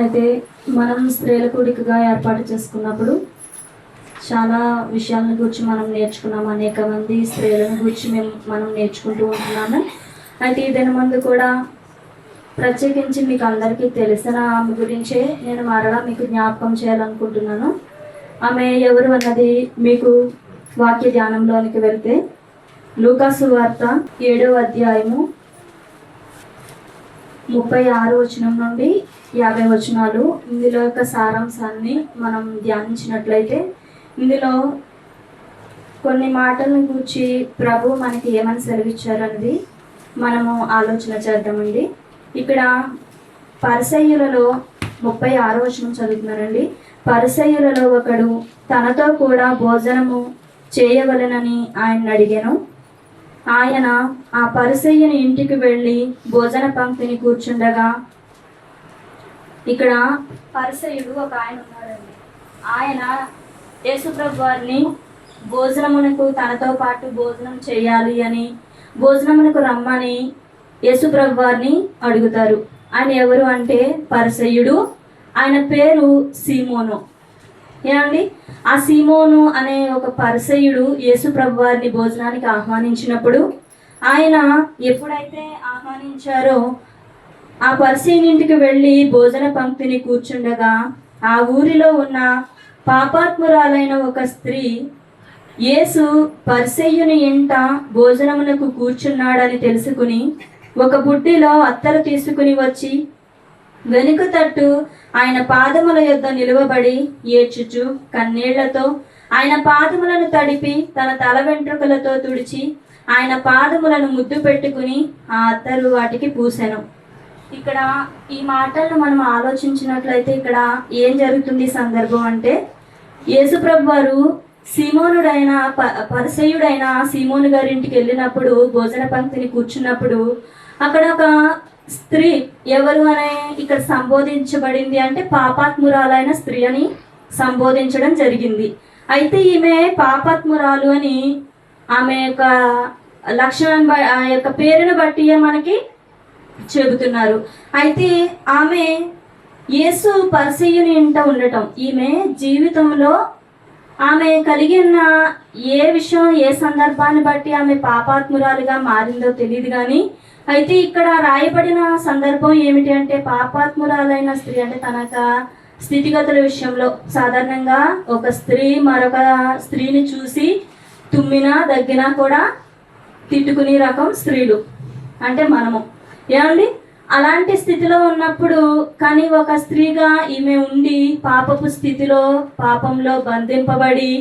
అయితే మనం స్త్రీల కూడికగా ఏర్పాటు చేసుకున్నప్పుడు చాలా విషయాలను గురించి మనం నేర్చుకున్నాం. అనేక మంది స్త్రీలను గురించి మేము మనం నేర్చుకుంటూ ఉంటున్నాము. అయితే ఈ దినమందు కూడా ప్రత్యేకించి మీకు అందరికీ తెలిసిన ఆమె గురించే నేను మరలా మీకు జ్ఞాపకం చేయాలనుకుంటున్నాను. ఆమె ఎవరు అన్నది మీకు వాక్య ధ్యానంలోనికి వెళ్తే లూకాసు వార్త ఏడవ అధ్యాయము ముప్పై ఆరు వచనం నుండి యాభై వచనాలు. ఇందులో యొక్క సారాంశాన్ని మనం ధ్యానించినట్లయితే ఇందులో కొన్ని మాటలను గురించి ప్రభు మనకి ఏమని సెలవిచ్చారన్నది మనము ఆలోచన చేద్దామండి. ఇక్కడ పరిసయ్యులలో ముప్పై ఆరో వచనం చదువుతున్నారండి. పరిసయ్యులలో ఒకడు తనతో కూడా భోజనము చేయవలెనని ఆయన అడిగాను. ఆయన ఆ పరిసయ్యని ఇంటికి వెళ్ళి భోజన పంక్తిని కూర్చుండగా ఇక్కడ పరిసయుడు ఒక ఆయన ఉన్నాడండి. ఆయన యేసుప్రభు వారిని భోజనమునకు తనతో పాటు భోజనం చేయాలి అని భోజనమునకు రమ్మని యేసుప్రభు వారిని అడుగుతారు. ఆయన ఎవరు అంటే పరిసయుడు. ఆయన పేరు సీమోను. ఏమండి? ఆ సీమోను అనే ఒక పరిసయుడు యేసుప్రభు వారిని భోజనానికి ఆహ్వానించినప్పుడు ఆయన ఎప్పుడైతే ఆహ్వానించారో ఆ పరిసీని ఇంటికి వెళ్ళి భోజన పంక్తిని కూర్చుండగా ఆ ఊరిలో ఉన్న పాపాత్మురాలైన ఒక స్త్రీ యేసు పరిసయ్యుని ఇంట భోజనమునకు కూర్చున్నాడని తెలుసుకుని ఒక బుడ్డిలో అత్తరు తీసుకుని వచ్చి వెనుక తట్టు ఆయన పాదముల యొద్ద నిలువబడి ఏడ్చుచు కన్నీళ్ళతో ఆయన పాదములను తడిపి తన తల వెంట్రుకలతో తుడిచి ఆయన పాదములను ముద్దు పెట్టుకుని ఆ అత్తరు వాటికి పూసెను. ఇక్కడ ఈ మాటలను మనం ఆలోచించినట్లయితే ఇక్కడ ఏం జరుగుతుంది ఈ సందర్భం అంటే యేసుప్రభు వారు సీమోనుడైన ప పరిసయుడైన సీమోను గారింటికి వెళ్ళినప్పుడు భోజన పంక్తిని కూర్చున్నప్పుడు అక్కడ ఒక స్త్రీ ఎవరు అనే ఇక్కడ సంబోధించబడింది అంటే పాపాత్మురాలైన స్త్రీ అని సంబోధించడం జరిగింది. అయితే ఈమె పాపాత్మురాలు అని ఆమె యొక్క లక్షణాన్ని బ- ఆ యొక్క పేరును బట్టి మనకి చెబుతున్నారు. అయితే ఆమె యేసు పరిసయ్యుని ఇంట ఉండటం. ఈమె జీవితంలో ఆమె కలిగిన ఏ విషయం ఏ సందర్భాన్ని బట్టి ఆమె పాపాత్మురాలుగా మారిందో తెలియదు కానీ అయితే ఇక్కడ రాయబడిన సందర్భం ఏమిటి అంటే పాపాత్మురాలైన స్త్రీ అంటే తనక స్థితిగతుల విషయంలో సాధారణంగా ఒక స్త్రీ మరొక స్త్రీని చూసి తుమ్మినా దగ్గినా కూడా తిట్టుకునే రకం స్త్రీలు. అంటే మనము. ఏమండి? అలాంటి స్థితిలో ఉన్నప్పుడు కానీ ఒక స్త్రీగా ఈమె ఉండి పాపపు స్థితిలో పాపంలో బంధింపబడి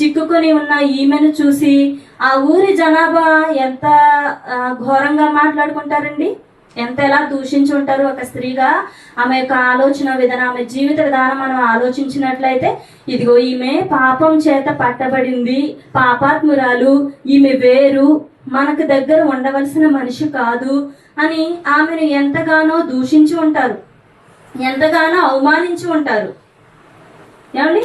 చిక్కుకొని ఉన్న ఈమెను చూసి ఆ ఊరి జనాభా ఎంత ఘోరంగా మాట్లాడుకుంటారండి? ఎంత ఎలా దూషించి ఉంటారు ఒక స్త్రీగా? ఆమె యొక్క ఆలోచన విధానం ఆమె జీవిత విధానం మనం ఆలోచించినట్లయితే ఇదిగో ఈమె పాపం చేత పట్టబడింది పాపాత్మురాలు ఈమె వేరు మనకు దగ్గర ఉండవలసిన మనిషి కాదు అని ఆమెను ఎంతగానో దూషించి ఉంటారు. ఎంతగానో అవమానించి ఉంటారు. ఏమండి?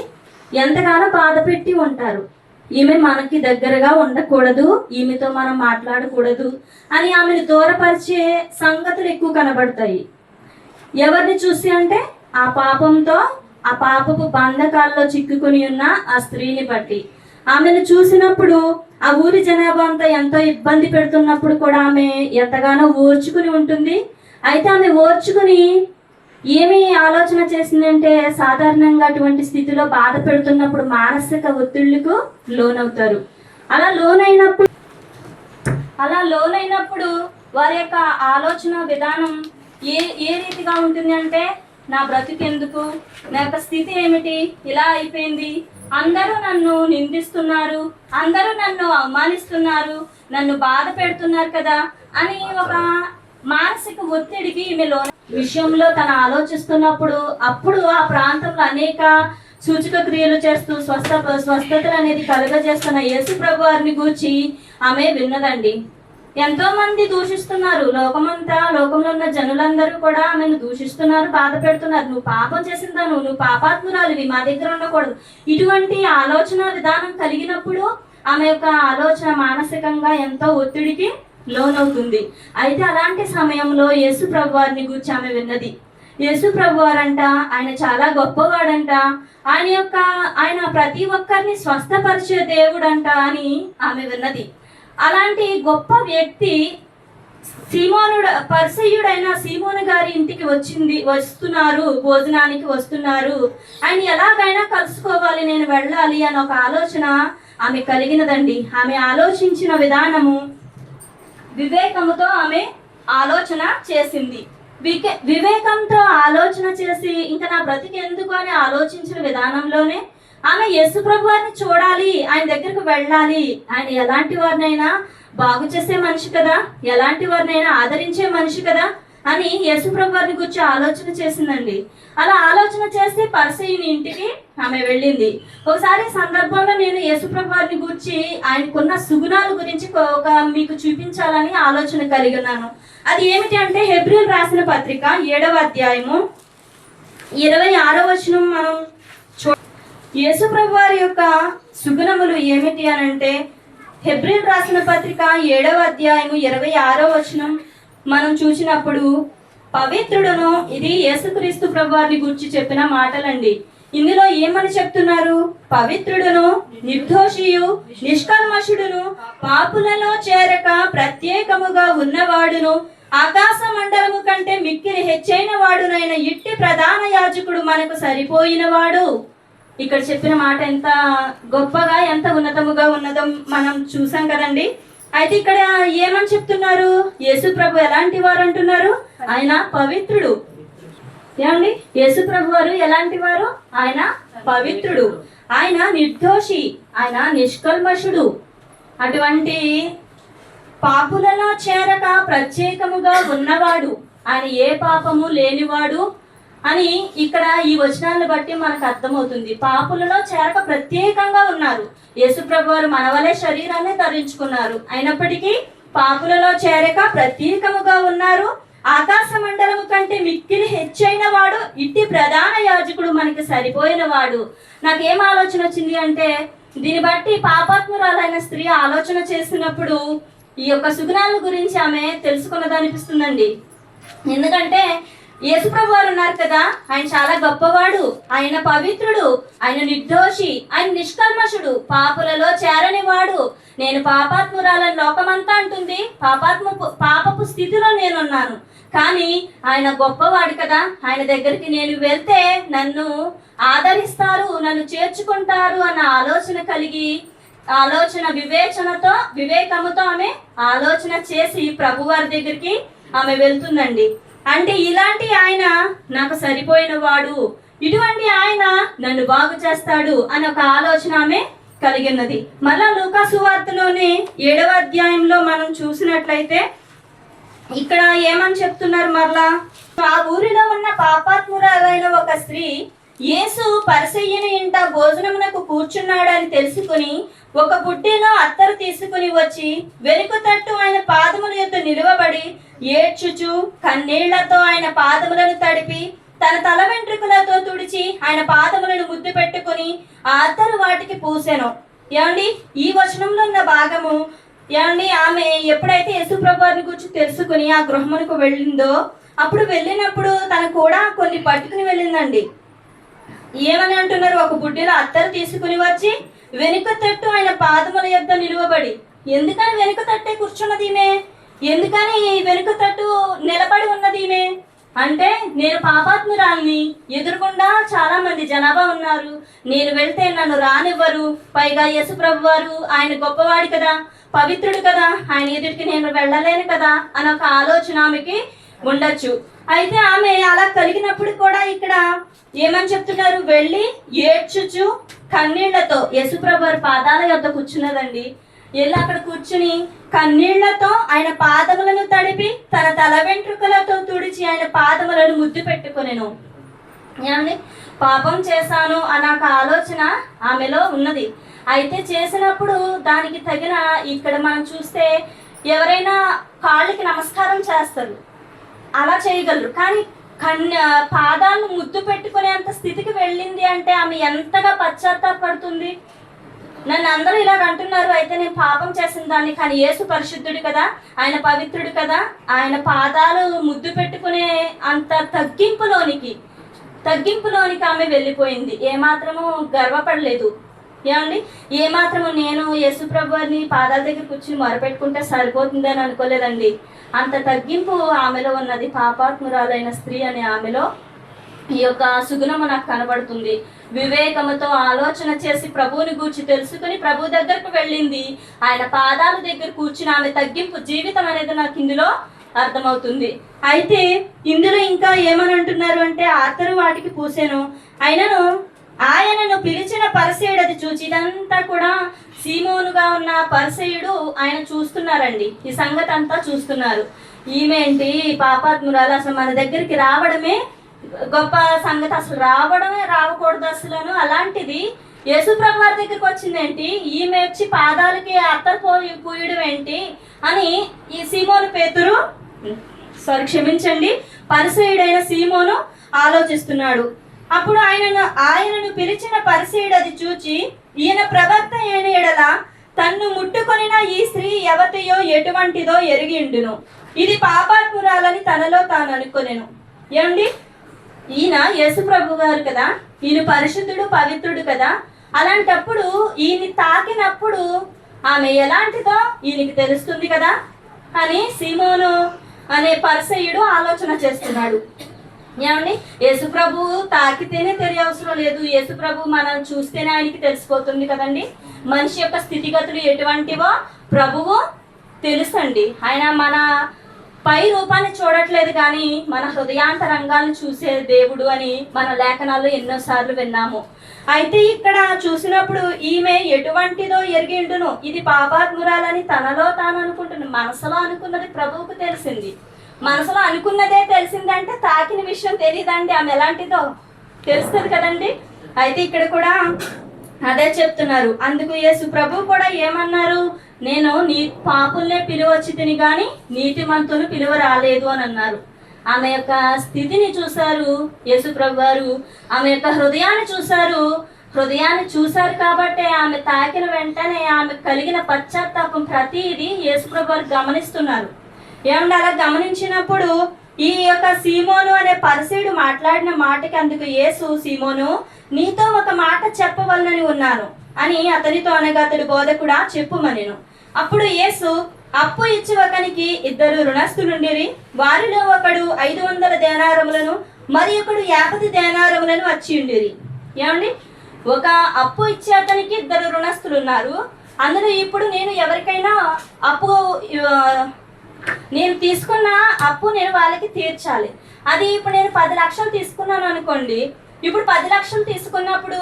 ఎంతగానో బాధ పెట్టి ఉంటారు. ఈమె మనకి దగ్గరగా ఉండకూడదు ఈమెతో మనం మాట్లాడకూడదు అని ఆమెను దూరపరిచే సంగతులు ఎక్కువ కనబడతాయి. ఎవరిని చూసి అంటే ఆ పాపంతో ఆ పాపపు బంధకాల్లో చిక్కుకుని ఉన్న ఆ స్త్రీని బట్టి. ఆమెను చూసినప్పుడు ఆ ఊరి జనాభా అంతా ఎంతో ఇబ్బంది పెడుతున్నప్పుడు కూడా ఆమె ఎంతగానో ఓర్చుకుని ఉంటుంది. అయితే ఆమె ఓర్చుకుని ఏమి ఆలోచన చేసిందంటే సాధారణంగా అటువంటి స్థితిలో బాధ పెడుతున్నప్పుడు మానసిక ఒత్తిళ్ళకు లోనవుతారు. అలా లోనైనప్పుడు అలా లోనైనప్పుడు వారి యొక్క ఆలోచన విధానం ఏ ఏ రీతిగా ఉంటుంది అంటే నా బ్రతుకెందుకు? నా యొక్క స్థితి ఏమిటి? ఇలా అయిపోయింది. అందరూ నన్ను నిందిస్తున్నారు అందరూ నన్ను అవమానిస్తున్నారు నన్ను బాధ పెడుతున్నారు కదా అని ఒక మానసిక ఒత్తిడికి ఈమె లోన విషయంలో తను ఆలోచిస్తున్నప్పుడు అప్పుడు ఆ ప్రాంతంలో అనేక సూచక క్రియలు చేస్తూ స్వస్థ స్వస్థతలు అనేది కలుగజేస్తున్న యేసు ప్రభు వారిని గూర్చి ఆమె విన్నదండి. ఎంతో మంది దూషిస్తున్నారు. లోకమంతా లోకంలో ఉన్న జనులందరూ కూడా ఆమెను దూషిస్తున్నారు బాధ పెడుతున్నారు. నువ్వు పాపం చేసిందా నువ్వు నువ్వు పాపాత్మురాలివి మా దగ్గర ఉండకూడదు. ఇటువంటి ఆలోచన విధానం కలిగినప్పుడు ఆమె యొక్క ఆలోచన మానసికంగా ఎంతో ఒత్తిడికి లోనవుతుంది. అయితే అలాంటి సమయంలో యేసు ప్రభు వారిని గురించి ఆమె విన్నది. యేసు ప్రభు వారంట ఆయన చాలా గొప్పవాడంట. ఆయన యొక్క ఆయన ప్రతి ఒక్కరిని స్వస్థపరిచే దేవుడంట అని ఆమె విన్నది. అలాంటి గొప్ప వ్యక్తి సీమోనుడు పరిసయ్యుడైన సీమోను గారి ఇంటికి వచ్చింది వస్తున్నారు భోజనానికి వస్తున్నారు. ఆయన ఎలాగైనా కలుసుకోవాలి నేను వెళ్ళాలి అని ఒక ఆలోచన ఆమె కలిగినదండి. ఆమె ఆలోచించిన విధానము వివేకముతో ఆమె ఆలోచన చేసింది. వివేకంతో ఆలోచన చేసి ఇంకా నా బ్రతికి ఎందుకు అని ఆలోచించిన విధానంలోనే ఆమె యేసు ప్రభు వారిని చూడాలి ఆయన దగ్గరకు వెళ్ళాలి. ఆయన ఎలాంటి వారినైనా బాగు చేసే మనిషి కదా ఎలాంటి వారినైనా ఆదరించే మనిషి కదా అని యేసు ప్రభు వారిని గురించి ఆలోచన చేసిందండి. అలా ఆలోచన చేస్తే పరిసయుని ఇంటికి ఆమె వెళ్ళింది. ఒకసారి సందర్భంలో నేను యేసు ప్రభు వారిని గురించి ఆయనకున్న సుగుణాల గురించి ఒక మీకు చూపించాలని ఆలోచన కలిగి ఉన్నాను. అది ఏమిటి అంటే హెబ్రిల్ రాసిన పత్రిక ఏడవ అధ్యాయము ఇరవై ఆరో వచనం మనం యేసుప్రభు వారి యొక్క సుగుణములు ఏమిటి అని అంటే హెబ్రిల్ రాసిన పత్రిక ఏడవ అధ్యాయము ఇరవై ఆరో వచనం. మనం చూసినప్పుడు పవిత్రుడును ఇది యేసుక్రీస్తు ప్రభు వారిని గురించి చెప్పిన మాటలండి. ఇందులో ఏమని చెప్తున్నారు? పవిత్రుడును నిర్దోషియు నిష్కల్మషుడును పాపులలో చేరక ప్రత్యేకముగా ఉన్నవాడును ఆకాశ మండలము కంటే మిక్కిలి హెచ్చైన వాడునైన ఇట్టి ప్రధాన యాజకుడు మనకు సరిపోయినవాడు. ఇక్కడ చెప్పిన మాట ఎంత గొప్పగా ఎంత ఉన్నతముగా ఉన్నదో మనం చూసాం కదండి. అయితే ఇక్కడ ఏమని చెప్తున్నారు? యేసు ప్రభు ఎలాంటి వారు అంటున్నారు? ఆయన పవిత్రుడు. ఏమండి? యేసు ప్రభు వారు ఎలాంటి వారు? ఆయన పవిత్రుడు. ఆయన నిర్దోషి. ఆయన నిష్కల్మషుడు. అటువంటి పాపులలో చేరక ప్రత్యేకముగా ఉన్నవాడు. ఆయన ఏ పాపము లేనివాడు. అని ఇక్కడ ఈ వచనాలను బట్టి మనకు అర్థమవుతుంది. పాపులలో చేరక ప్రత్యేకంగా ఉన్నారు. యేసుప్రభు వారు మనవలే శరీరాన్ని ధరించుకున్నారు. అయినప్పటికీ పాపులలో చేరక ప్రత్యేకముగా ఉన్నారు. ఆకాశ మండలము కంటే మిక్కిలి హెచ్చైన వాడు ఇట్టి ప్రధాన యాజకుడు మనకి సరిపోయిన వాడు. నాకేం ఆలోచన వచ్చింది అంటే దీన్ని బట్టి పాపాత్మురాలైన స్త్రీ ఆలోచన చేసినప్పుడు ఈ యొక్క సుగుణాల గురించి ఆమె తెలుసుకున్నదనిపిస్తుందండి ఎందుకంటే యేసుప్రభు వారు ఉన్నారు కదా. ఆయన చాలా గొప్పవాడు ఆయన పవిత్రుడు ఆయన నిర్దోషి ఆయన నిష్కల్మషుడు పాపులలో చేరనివాడు. నేను పాపాత్మురాలని లోకమంతా అంటుంది. పాపాత్మ పాపపు స్థితిలో నేనున్నాను. కానీ ఆయన గొప్పవాడు కదా. ఆయన దగ్గరికి నేను వెళ్తే నన్ను ఆదరిస్తారు నన్ను చేర్చుకుంటారు అన్న ఆలోచన కలిగి ఆలోచన వివేచనతో వివేకముతో ఆమె ఆలోచన చేసి ప్రభువారి దగ్గరికి ఆమె వెళ్తుందండి. అంటే ఇలాంటి ఆయన నాకు సరిపోయిన వాడు. ఇటువంటి ఆయన నన్ను బాగు చేస్తాడు అని ఒక ఆలోచన ఆమె కలిగినది మళ్ళా లూకాసు వార్తలోనే ఏడవ అధ్యాయంలో మనం చూసినట్లయితే ఇక్కడ ఏమని చెప్తున్నారు మరలా? ఆ ఊరిలో ఉన్న పాపాత్మురాలైన ఒక స్త్రీ యేసు పరిసయ్యని ఇంట భోజనమునకు కూర్చున్నాడని తెలుసుకుని ఒక బుడ్డిలో అత్తరు తీసుకుని వచ్చి వెనుక తట్టు ఆయన పాదముల యొక్క నిలువబడి ఏడ్చుచు కన్నీళ్ళతో ఆయన పాదములను తడిపి తన తల వెంట్రుకలతో తుడిచి ఆయన పాదములను ముద్దు పెట్టుకుని ఆ వాటికి పూసెను. ఏమండి ఈ వచనంలో ఉన్న భాగము ఏమండి ఆమె ఎప్పుడైతే యేసుప్రభుని గురించి తెలుసుకుని ఆ గృహమునకు వెళ్ళిందో అప్పుడు వెళ్ళినప్పుడు తను కూడా కొన్ని పట్టుకుని వెళ్ళిందండి. ఏమని అంటున్నారు? ఒక బుడ్డిలో అత్తరు తీసుకుని వచ్చి వెనుక తట్టు ఆయన పాదముల యొద్ద నిలువబడి. ఎందుకని వెనుక తట్టే కూర్చున్నది ఈమె? ఎందుకని వెనుక తట్టు నిలబడి ఉన్నది ఈమె? అంటే నేను పాపాత్మురాల్ని. ఎదురుకుండా చాలా మంది జనాభా ఉన్నారు. నేను వెళ్తే నన్ను రానివ్వరు. పైగా యశుప్రభు వారు ఆయన గొప్పవాడు కదా. పవిత్రుడు కదా. ఆయన ఎదుటికి నేను వెళ్ళలేను కదా అని ఒక ఆలోచన ఆమెకి ఉండొచ్చు. అయితే ఆమె అలా కలిగినప్పుడు కూడా ఇక్కడ ఏమని చెప్తున్నారు? వెళ్ళి ఏడ్చుచు కన్నీళ్ళతో యశుప్రభు వారి పాదాల యొద్ద కూర్చున్నదండి. వెళ్ళి అక్కడ కూర్చుని కన్నీళ్ళతో ఆయన పాదములను తడిపి తన తల వెంట్రుకలతో తుడిచి ఆయన పాదములను ముద్దు పెట్టుకునేను. ఏమండి? పాపం చేశాను అన్న ఒక ఆలోచన ఆమెలో ఉన్నది. అయితే చేసినప్పుడు దానికి తగిన ఇక్కడ మనం చూస్తే ఎవరైనా కాళ్ళకి నమస్కారం చేస్తారు. అలా చేయగలరు. కానీ కన్య పాదాలను ముద్దు పెట్టుకునేంత స్థితికి వెళ్ళింది అంటే ఆమె ఎంతగా పశ్చాత్తాపడుతుంది? నన్ను అందరూ ఇలాగ అంటున్నారు. అయితే నేను పాపం చేసిన దాన్ని కానీ యేసు పరిశుద్ధుడు కదా ఆయన పవిత్రుడు కదా ఆయన పాదాలు ముద్దు పెట్టుకునే అంత తగ్గింపులోనికి తగ్గింపులోనికి ఆమె వెళ్ళిపోయింది. ఏమాత్రము గర్వపడలేదు. ఏమండి? ఏమాత్రము నేను యేసుప్రభు ప్రభుని పాదాల దగ్గర కూర్చుని మొరపెట్టుకుంటే సరిపోతుందని అనుకోలేదండి. అంత తగ్గింపు ఆమెలో ఉన్నది. పాపాత్మురాలైన స్త్రీ అనే ఆమెలో ఈ యొక్క సుగుణము నాకు కనబడుతుంది. వివేకముతో ఆలోచన చేసి ప్రభువుని గూర్చి తెలుసుకుని ప్రభు దగ్గరకు వెళ్ళింది. ఆయన పాదాల దగ్గర కూర్చుని ఆమె తగ్గింపు జీవితం అనేది నాకు ఇందులో అర్థమవుతుంది. అయితే ఇందులో ఇంకా ఏమని అంటున్నారు అంటే ఆతరు వాటికి పూసాను. అయినను ఆయనను పిలిచిన పరిసేయుడు అది చూచి ఇదంతా కూడా సీమోనుగా ఉన్న పరిసేయుడు ఆయన చూస్తున్నారండి. ఈ సంగతి అంతా చూస్తున్నారు. ఈమె ఏంటి? పాపాత్మురాలు అసలు మన దగ్గరికి రావడమే గొప్ప సంగతి అసలు రావడమే రావకూడదు అసలు అలాంటిది యేసుప్రభు వారి దగ్గరికి వచ్చిందేంటి? ఈమె వచ్చి పాదాలకి అత్తరిపోయి పూయడం ఏంటి అని ఈ సీమోను పేతురు సారీ క్షమించండి పరిసయుడైన సీమోను ఆలోచిస్తున్నాడు. అప్పుడు ఆయనను ఆయనను పిలిచిన పరిసయుడు అది చూచి ఈయన ప్రవక్త అయిన ఎడల తన్ను ముట్టుకొనిన ఈ స్త్రీ ఎవతయో ఎటువంటిదో ఎరిగిండును. ఇది పాపాత్మురాలని తనలో తాను అనుకోలేను ఏమండి? ఈయన యేసుప్రభు గారు కదా? ఈయన పరిశుద్ధుడు పవిత్రుడు కదా? అలాంటప్పుడు ఈయన తాకినప్పుడు ఆమె ఎలాంటిదో ఈయనకి తెలుస్తుంది కదా? అని సీమోను అనే పరిసయుడు ఆలోచన చేస్తున్నాడు. ఏమండి? యేసుప్రభు తాకితేనే తెలియవసరం లేదు. యేసుప్రభు మనం చూస్తేనే ఆయనకి తెలిసిపోతుంది కదండి? మనిషి యొక్క స్థితిగతులు ఎటువంటివో ప్రభువు తెలుసండి. ఆయన మన పై రూపాన్ని చూడట్లేదు కానీ మన హృదయాంతరంగాన్ని చూసే దేవుడు అని మన లేఖనాల్లో ఎన్నోసార్లు విన్నాము. అయితే ఇక్కడ చూసినప్పుడు ఈమె ఎటువంటిదో ఎరిగిండును. ఇది పాపాత్మురాలని తనలో తాను అనుకుంటుంది మనసులో అనుకున్నది ప్రభువుకు తెలిసింది. మనసులో అనుకున్నదే తెలిసిందంటే తాకిన విషయం తెలియదండి ఆమె ఎలాంటిదో తెలుస్తుంది కదండి. అయితే ఇక్కడ కూడా అదే చెప్తున్నారు. అందుకు యేసు ప్రభు కూడా ఏమన్నారు? నేను నీ పాపుల్నే పిలువచ్చి తిని కానీ నీతిమంతులు పిలువ రాలేదు అని అన్నారు. ఆమె యొక్క స్థితిని చూశారు యేసు గారు ఆమె యొక్క హృదయాన్ని చూశారు. హృదయాన్ని చూశారు కాబట్టి ఆమె తాకిన వెంటనే ఆమె కలిగిన పశ్చాత్తాపం ప్రతిదీ యేసుప్రభు గారు గమనిస్తున్నారు. ఏమన్నా అలా గమనించినప్పుడు ఈ యొక్క సీమోను అనే పరిసీడు మాట్లాడిన మాటకి అందుకు యేసు సీమోను నీతో ఒక మాట చెప్పవలనని ఉన్నాను. అని అతనితో అనగా అతడు బోధకుడా చెప్పుమనెను. అప్పుడు యేసు అప్పు ఇచ్చి ఒకనికి ఇద్దరు రుణస్థులుండిరి. వారిలో ఒకడు ఐదు వందల దేనారములను మరి ఒకడు యాభై దేనారములను వచ్చి ఉండిరి ఏమండి? ఒక అప్పు ఇచ్చే అతనికి ఇద్దరు రుణస్థులు ఉన్నారు అందులో ఇప్పుడు నేను ఎవరికైనా అప్పు నేను తీసుకున్న అప్పు నేను వాళ్ళకి తీర్చాలి. అది ఇప్పుడు నేను పది లక్షలు తీసుకున్నాను అనుకోండి. ఇప్పుడు పది లక్షలు తీసుకున్నప్పుడు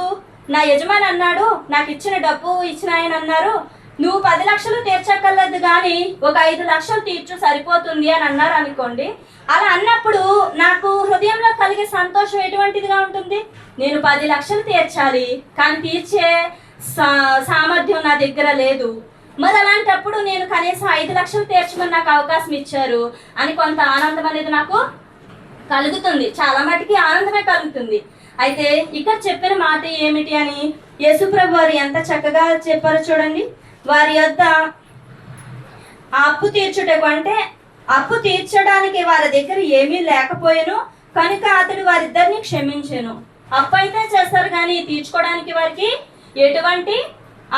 నా యజమాని అన్నాడు నాకు ఇచ్చిన డబ్బు ఇచ్చిన ఆయన అన్నారు నువ్వు పది లక్షలు తీర్చక్కర్లేదు కానీ ఒక ఐదు లక్షలు తీర్చు సరిపోతుంది అని అన్నారు అనుకోండి. అలా అన్నప్పుడు నాకు హృదయంలో కలిగే సంతోషం ఎటువంటిదిగా ఉంటుంది? నేను పది లక్షలు తీర్చాలి కానీ తీర్చే సా- సామర్థ్యం నా దగ్గర లేదు. మరి అలాంటప్పుడు నేను కనీసం ఐదు లక్షలు తీర్చమని నాకు అవకాశం ఇచ్చారు అని కొంత ఆనందం అనేది నాకు కలుగుతుంది. చాలా మటుకి ఆనందమే కలుగుతుంది. అయితే ఇక్కడ చెప్పిన మాట ఏమిటి అని యేసుప్రభు వారు ఎంత చక్కగా చెప్పారో చూడండి. వారి యొద్ద అప్పు తీర్చుటకు అంటే అప్పు తీర్చడానికి వారి దగ్గర ఏమీ లేకపోయాను కనుక అతడు వారిద్దరిని క్షమించాను. అప్పు అయితే చేస్తారు కానీ తీర్చుకోవడానికి వారికి ఎటువంటి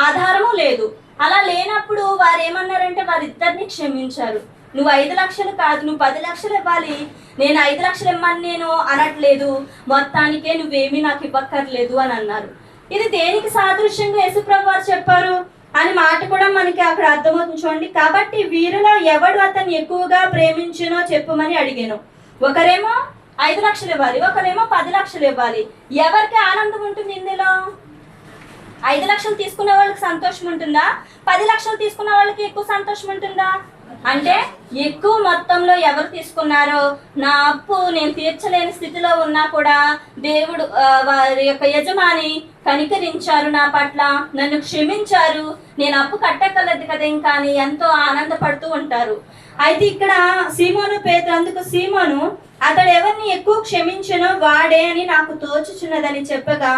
ఆధారము లేదు. అలా లేనప్పుడు వారు ఏమన్నారంటే వారిద్దరిని క్షమించారు. నువ్వు ఐదు లక్షలు కాదు నువ్వు పది లక్షలు ఇవ్వాలి. నేను ఐదు లక్షలు ఇమ్మని నేను అనట్లేదు. మొత్తానికే నువ్వేమీ నాకు ఇవ్వక్కర్లేదు అని అన్నారు. ఇది దేనికి సాదృశ్యంగా యేసుప్రభు వారు చెప్పారు? అని మాట కూడా మనకి అక్కడ అర్థమవుతుంది చూడండి. కాబట్టి వీరిలో ఎవడు అతన్ని ఎక్కువగా ప్రేమించునో చెప్పమని అడిగాను. ఒకరేమో ఐదు లక్షలు ఇవ్వాలి ఒకరేమో పది లక్షలు ఇవ్వాలి. ఎవరికి ఆనందం ఉంటుంది ఇందులో? ఐదు లక్షలు తీసుకున్న వాళ్ళకి సంతోషం ఉంటుందా? పది లక్షలు తీసుకున్న వాళ్ళకి ఎక్కువ సంతోషం ఉంటుందా? అంటే ఎక్కువ మొత్తంలో ఎవరు తీసుకున్నారో? నా అప్పు నేను తీర్చలేని స్థితిలో ఉన్నా కూడా దేవుడు వారి యొక్క యజమాని కనికరించారు నా పట్ల. నన్ను క్షమించారు. నేను అప్పు కట్టగలదు కదా ఇంకా అని ఎంతో ఆనందపడుతూ ఉంటారు. అయితే ఇక్కడ సీమోను పేరు అందుకు సీమోను అతడు ఎవరిని ఎక్కువ క్షమించనో వాడే అని నాకు తోచుచున్నదని చెప్పగా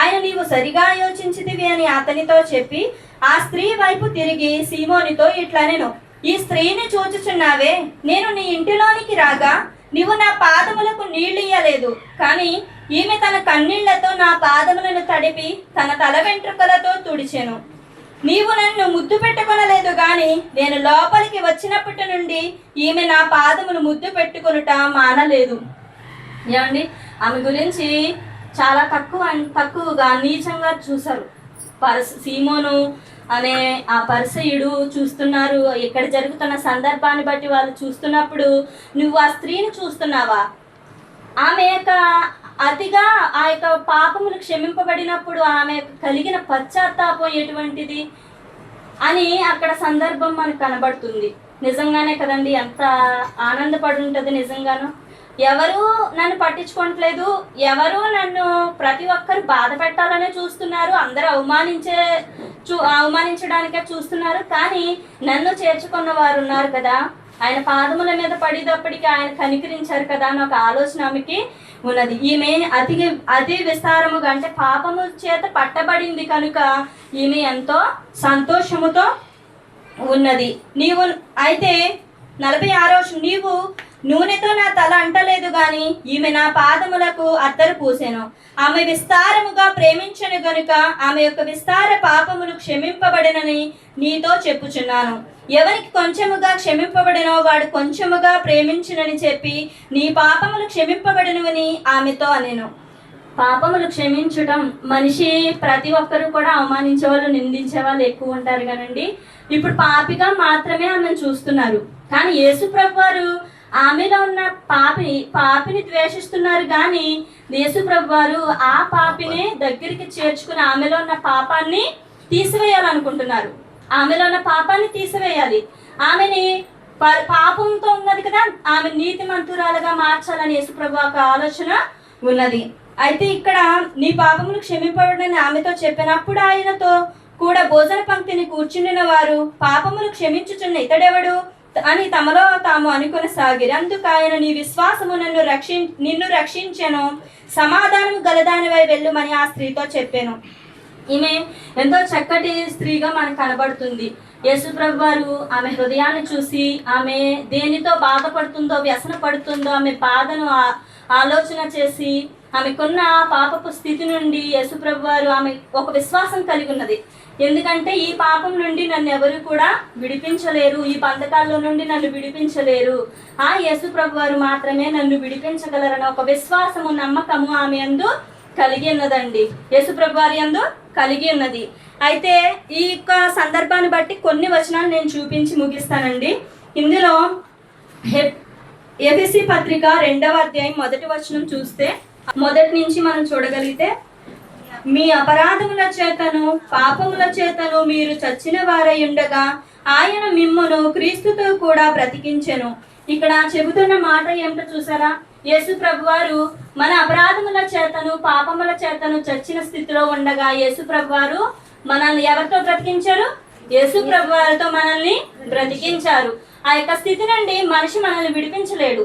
ఆయన నీవు సరిగా యోచించితివి అని అతనితో చెప్పి ఆ స్త్రీ వైపు తిరిగి సీమోనితో ఇట్లా నేను ఈ స్త్రీని చూచుచున్నావే నేను నీ ఇంటిలోనికి రాగా నీవు నా పాదములకు నీళ్ళు ఇయ్యలేదు. కానీ ఈమె తన కన్నీళ్ళతో నా పాదములను తడిపి తన తల వెంట్రుకలతో తుడిచెను. నీవు నన్ను ముద్దు పెట్టుకొనలేదు గాని నేను లోపలికి వచ్చినప్పటి నుండి ఈమె నా పాదములు ముద్దు పెట్టుకొనుట మానలేదు. ఏమండి? ఆమె గురించి చాలా తక్కువ తక్కువగా నీచంగా చూశారు. పరస్ సీమోను అనే ఆ పరిసయుడు చూస్తున్నారు. ఇక్కడ జరుగుతున్న సందర్భాన్ని బట్టి వాళ్ళు చూస్తున్నప్పుడు నువ్వు ఆ స్త్రీని చూస్తున్నావా? ఆమె యొక్క అతిగా ఆ యొక్క పాపములు క్షమింపబడినప్పుడు ఆమె కలిగిన పశ్చాత్తాపం ఎటువంటిది? అని అక్కడ సందర్భం మనకు కనబడుతుంది. నిజంగానే కదండి ఎంత ఆనందపడి ఉంటుంది నిజంగాను. ఎవరు నన్ను పట్టించుకోవట్లేదు. ఎవరు నన్ను ప్రతి ఒక్కరు బాధ పెట్టాలనే చూస్తున్నారు. అందరూ అవమానించే చూ అవమానించడానికే చూస్తున్నారు. కానీ నన్ను చేర్చుకున్న వారు ఉన్నారు కదా. ఆయన పాదముల మీద పడేటప్పటికి ఆయన కనికరించారు కదా అని ఒక ఆలోచన ఆమెకి ఉన్నది. ఈమె అతి అతి విస్తారముగా అంటే పాపము చేత పట్టబడింది కనుక ఈమె ఎంతో సంతోషముతో ఉన్నది. నీవు అయితే నలభై ఆరో నీవు నూనెతో నా తల అంటలేదు గాని ఈమె నా పాదములకు అత్తరు పూసెను. ఆమె విస్తారముగా ప్రేమించను గనుక ఆమె యొక్క విస్తార పాపములు క్షమింపబడినని నీతో చెప్పుచున్నాను. ఎవరికి కొంచెముగా క్షమింపబడినో వాడు కొంచెముగా ప్రేమించునని చెప్పి నీ పాపములు క్షమింపబడినవని ఆమెతో అనెను. పాపములు క్షమించడం మనిషి ప్రతి ఒక్కరు కూడా అవమానించే వాళ్ళు నిందించే వాళ్ళు ఎక్కువ ఉంటారు కానండి. ఇప్పుడు పాపిగా మాత్రమే ఆమెను చూస్తున్నారు. కానీ యేసు ప్రభు వారు ఆమెలో ఉన్న పాపి పాపిని ద్వేషిస్తున్నారు కానీ యేసుప్రభు వారు ఆ పాపిని దగ్గరికి చేర్చుకుని ఆమెలో ఉన్న పాపాన్ని తీసివేయాలనుకుంటున్నారు. ఆమెలో ఉన్న పాపాన్ని తీసివేయాలి. ఆమెని ప- పాపంతో ఉన్నది కదా ఆమె నీతి మంతురాలుగా మార్చాలని యేసుప్రభు ఒక ఆలోచన ఉన్నది. అయితే ఇక్కడ నీ పాపములు క్షమింపబడని ఆమెతో చెప్పినప్పుడు ఆయనతో కూడా భోజన పంక్తిని కూర్చుండిన వారు పాపములు క్షమించుచున్న ఇతడెవడు? అని తమలో తాము అనుకుని సాగిరి అందుకు ఆయన నీ విశ్వాసము నన్ను రక్షి నిన్ను రక్షించెను. సమాధానం గలదానివై వెళ్ళుమని ఆ స్త్రీతో చెప్పాను. ఈమె ఎంతో చక్కటి స్త్రీగా మనకు కనబడుతుంది. యేసుప్రభు వారు ఆమె హృదయాన్ని చూసి ఆమె దేనితో బాధపడుతుందో వ్యసన పడుతుందో ఆమె బాధను ఆలోచన చేసి ఆమెకున్న పాపపు స్థితి నుండి యశుప్రభు వారు ఆమె ఒక విశ్వాసం కలిగి ఉన్నది ఎందుకంటే ఈ పాపం నుండి నన్ను ఎవరు కూడా విడిపించలేరు. ఈ బంధకాల్లో నుండి నన్ను విడిపించలేరు. ఆ యశుప్రభు వారు మాత్రమే నన్ను విడిపించగలరని ఒక విశ్వాసము నమ్మకము ఆమె అందు కలిగి ఉన్నదండి. యేసుప్రభు వారి యందు కలిగి ఉన్నది. అయితే ఈ యొక్క సందర్భాన్ని బట్టి కొన్ని వచనాలు నేను చూపించి ముగిస్తానండి. ఇందులో ఎఫ్ఎస్సి పత్రిక రెండవ అధ్యాయం మొదటి వచనం చూస్తే మొదటి నుంచి మనం చూడగలిగితే మీ అపరాధముల చేతను పాపముల చేతను మీరు చచ్చిన వారై ఉండగా ఆయన మిమ్మును క్రీస్తుతో కూడా బ్రతికించెను. ఇక్కడ చెబుతున్న మాట ఏమిటో చూసారా? యేసు ప్రభు వారు మన అపరాధముల చేతను పాపముల చేతను చచ్చిన స్థితిలో ఉండగా యేసు ప్రభు వారు మనల్ని ఎవరితో బ్రతికించారు? యేసు ప్రభు వారితో మనల్ని బ్రతికించారు. ఆ యొక్క స్థితి నుండి మనిషి మనల్ని విడిపించలేడు.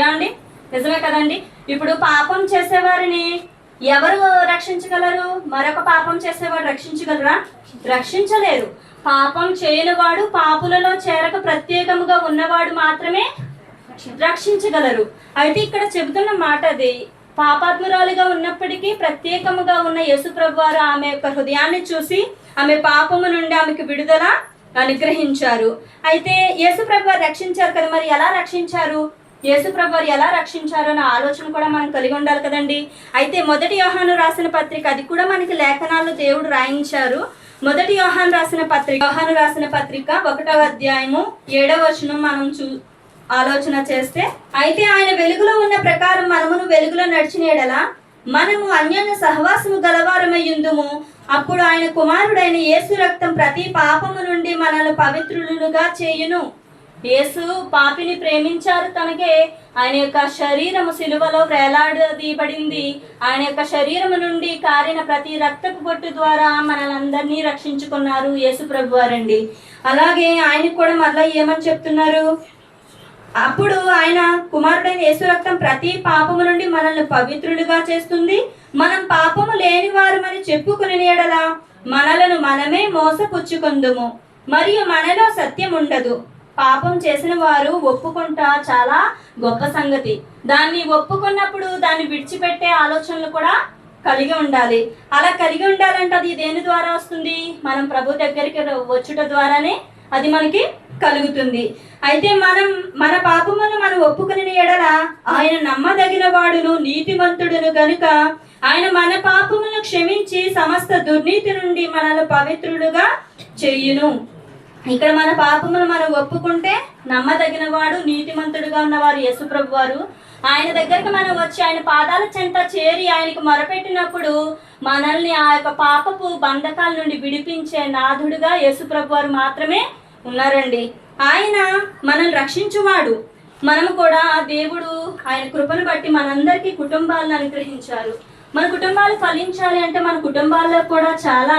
ఏమండి? నిజమే కదండి? ఇప్పుడు పాపం చేసేవారిని ఎవరు రక్షించగలరు? మరొక పాపం చేసేవాడు రక్షించగలరా? రక్షించలేరు పాపం చేయనివాడు పాపులలో చేరక ప్రత్యేకముగా ఉన్నవాడు మాత్రమే రక్షించగలరు. అయితే ఇక్కడ చెబుతున్న మాట అది పాపాత్మురాలుగా ఉన్నప్పటికీ ప్రత్యేకముగా ఉన్న యేసు వారు ఆమె యొక్క హృదయాన్ని చూసి ఆమె పాపము నుండి ఆమెకు విడుదల అనుగ్రహించారు. అయితే యేసుప్రభు వారు రక్షించారు కదా మరి ఎలా రక్షించారు? యేసుప్రభు వారు ఎలా రక్షించారు అన్న ఆలోచన కూడా మనం కలిగి ఉండాలి కదండి. అయితే మొదటి యోహాను రాసిన పత్రిక అది కూడా మనకి లేఖనాలు దేవుడు రాయించారు. మొదటి యోహాను రాసిన పత్రిక యోహాను రాసిన పత్రిక ఒకటవ అధ్యాయము ఏడవ వచనం మనం చూ ఆలోచన చేస్తే అయితే ఆయన వెలుగులో ఉన్న ప్రకారం మనమును వెలుగులో నడిచిన మనము అన్యోన్య సహవాసము గలవారమయ్యుందుము అప్పుడు ఆయన కుమారుడైన యేసు రక్తం ప్రతి పాపము నుండి మనల్ని పవిత్రులుగా చేయును. యేసు పాపిని ప్రేమించారు తనకే. ఆయన యొక్క శరీరము సిలువలో వేలాడదీయబడింది. ఆయన యొక్క శరీరము నుండి కారిన ప్రతి రక్తపు బొట్టు ద్వారా మనలందరినీ రక్షించుకున్నారు యేసు ప్రభు వారండి అలాగే ఆయనకు కూడా మరలా ఏమని చెప్తున్నారు? అప్పుడు ఆయన కుమారుడైన యేసు రక్తం ప్రతి పాపము నుండి మనల్ని పవిత్రులుగా చేస్తుంది. మనం పాపము లేని వారమని చెప్పుకుని ఎడలా మనలను మనమే మోసపుచ్చుకుందుము. మరియు మనలో సత్యం ఉండదు పాపం చేసిన వారు ఒప్పుకుంటా చాలా గొప్ప సంగతి. దాన్ని ఒప్పుకున్నప్పుడు దాన్ని విడిచిపెట్టే ఆలోచనలు కూడా కలిగి ఉండాలి. అలా కలిగి ఉండాలంటే అది దేని ద్వారా వస్తుంది? మనం ప్రభు దగ్గరికి వచ్చుట ద్వారానే అది మనకి కలుగుతుంది. అయితే మనం మన పాపమును మనం ఒప్పుకుని ఎడల ఆయన నమ్మదగిన వాడును నీతిమంతుడును గనుక ఆయన మన పాపమును క్షమించి సమస్త దుర్నీతి నుండి మనల్ని పవిత్రుడుగా చెయ్యును ఇక్కడ మన పాపములు మనం ఒప్పుకుంటే నమ్మదగిన వాడు నీతిమంతుడుగా ఉన్నవారు యశుప్రభు వారు ఆయన దగ్గరికి మనం వచ్చి ఆయన పాదాల చెంత చేరి ఆయనకు మొరపెట్టినప్పుడు మనల్ని ఆ యొక్క పాపపు బంధకాల నుండి విడిపించే నాథుడుగా యశుప్రభు వారు మాత్రమే ఉన్నారండి. ఆయన మనల్ని రక్షించువాడు. మనము కూడా ఆ దేవుడు ఆయన కృపను బట్టి మనందరికీ కుటుంబాలను అనుగ్రహించారు. మన కుటుంబాలు ఫలించాలి అంటే మన కుటుంబాల్లో కూడా చాలా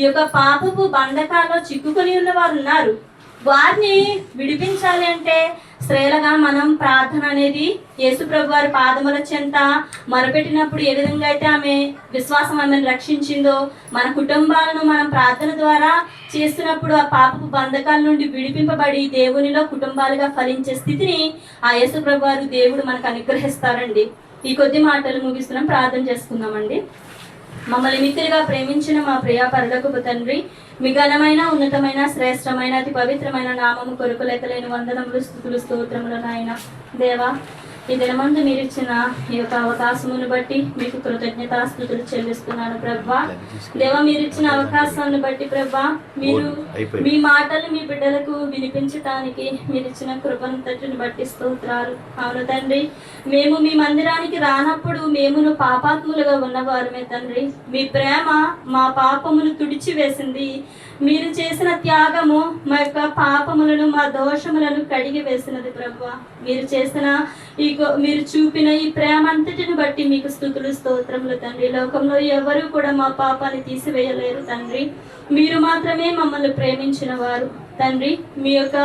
ఈ యొక్క పాపపు బంధకాల్లో చిక్కుకొని ఉన్న వారు ఉన్నారు. వారిని విడిపించాలి అంటే స్త్రీలుగా మనం ప్రార్థన అనేది యేసుప్రభు వారి పాదముల చెంత మొరపెట్టినప్పుడు ఏ విధంగా అయితే ఆమె విశ్వాసం ఆమెను రక్షించిందో మన కుటుంబాలను మనం ప్రార్థన ద్వారా చేస్తున్నప్పుడు ఆ పాపపు బంధకాల నుండి విడిపింపబడి దేవునిలో కుటుంబాలుగా ఫలించే స్థితిని ఆ యేసుప్రభు వారు దేవుడు మనకు అనుగ్రహిస్తారండి. ఈ కొద్ది మాటలు ముగిస్తున్నాం. ప్రార్థన చేసుకుందామండి. మమ్మల్ని మిత్రులుగా ప్రేమించిన మా ప్రియ పరలోకపు తండ్రి మీ ఘనమైన ఉన్నతమైన శ్రేష్టమైన అతి పవిత్రమైన నామము కొరకు లెక్కలేని వందనములు స్థుతులు స్తోత్రములు నాయన. దేవా ఈ దినమందు మీరు ఇచ్చిన ఈ యొక్క అవకాశమును బట్టి మీకు కృతజ్ఞతాస్థుతులు చెల్లిస్తున్నాను ప్రభా. దేవా మీరు ఇచ్చిన అవకాశాన్ని బట్టి ప్రభా మీరు మీ మాటలు మీ బిడ్డలకు వినిపించటానికి మీరు ఇచ్చిన కృపంతటిని బట్టి స్తోత్రాలు. అవును తండ్రి మేము మీ మందిరానికి రానప్పుడు మేమును పాపాత్ములుగా ఉన్నవారమే తండ్రి. మీ ప్రేమ మా పాపమును తుడిచివేసింది. మీరు చేసిన త్యాగము మా యొక్క పాపములను మా దోషములను కడిగి వేసినది ప్రభు మీరు చేసిన ఈ మీరు చూపిన ఈ ప్రేమ అంతటిని బట్టి మీకు స్థుతులు స్తోత్రములు తండ్రి. లోకంలో ఎవరు కూడా మా పాపాన్ని తీసివేయలేరు తండ్రి. మీరు మాత్రమే మమ్మల్ని ప్రేమించిన వారు తండ్రి. మీ యొక్క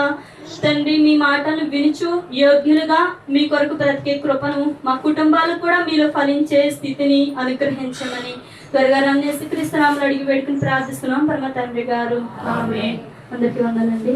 తండ్రి మీ మాటలు వినుచు యోగ్యులుగా మీ కొరకు బ్రతికే కృపను మా కుటుంబాలు కూడా మీలో ఫలించే స్థితిని అనుగ్రహించమని త్వరగా రమణేసి క్రీస్తునామలు అడిగి పెట్టుకుని ప్రార్థిస్తున్నాం. పరమ తండ్రి గారు అందరికీ వందలండి